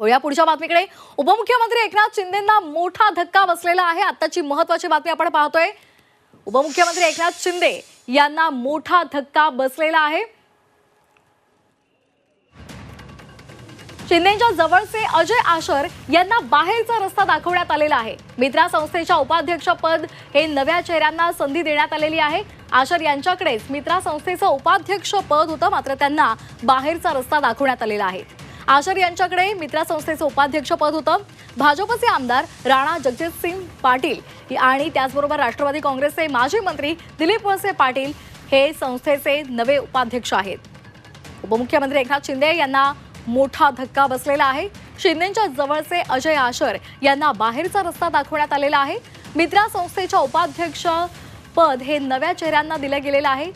वळूया पुढच्या बातमीकडे. उपमुख्यमंत्री एकनाथ शिंदेंना मोठा धक्का बसलेला आहे. आताची महत्वाची बातमी आपण पाहतोय. उपमुख्यमंत्री एकनाथ शिंदे यांना मोठा धक्का बसलेला आहे. शिंदेच्या जवळचे अजय आशर यांना बाहेरचा रस्ता दाखवण्यात आलेला आहे. मित्रा संस्थेच्या उपाध्यक्षपद हे नव्या चेहऱ्यांना संधी देण्यात आलेली आहे. आशर यांच्याकडेच मित्रा संस्थेचं उपाध्यक्षपद होतं मात्र त्यांना बाहेरचा रस्ता दाखवण्यात आलेला आहे. आशर यांच्याकडे मित्रा संस्थेचं उपाध्यक्षपद होतं. भाजपचे आमदार राणा जगजितसिंग पाटील आणि त्याचबरोबर राष्ट्रवादी काँग्रेसचे माजी मंत्री दिलीप वळसे पाटील हे संस्थेचे नवे उपाध्यक्ष आहेत. उपमुख्यमंत्री एकनाथ शिंदे यांना मोठा धक्का बसलेला आहे. शिंदेच्या जवळचे अजय आशर यांना बाहेरचा रस्ता दाखवण्यात आलेला आहे. मित्रा संस्थेच्या उपाध्यक्ष पद हे नव्या चेहऱ्यांना दिलं गेलेलं आहे.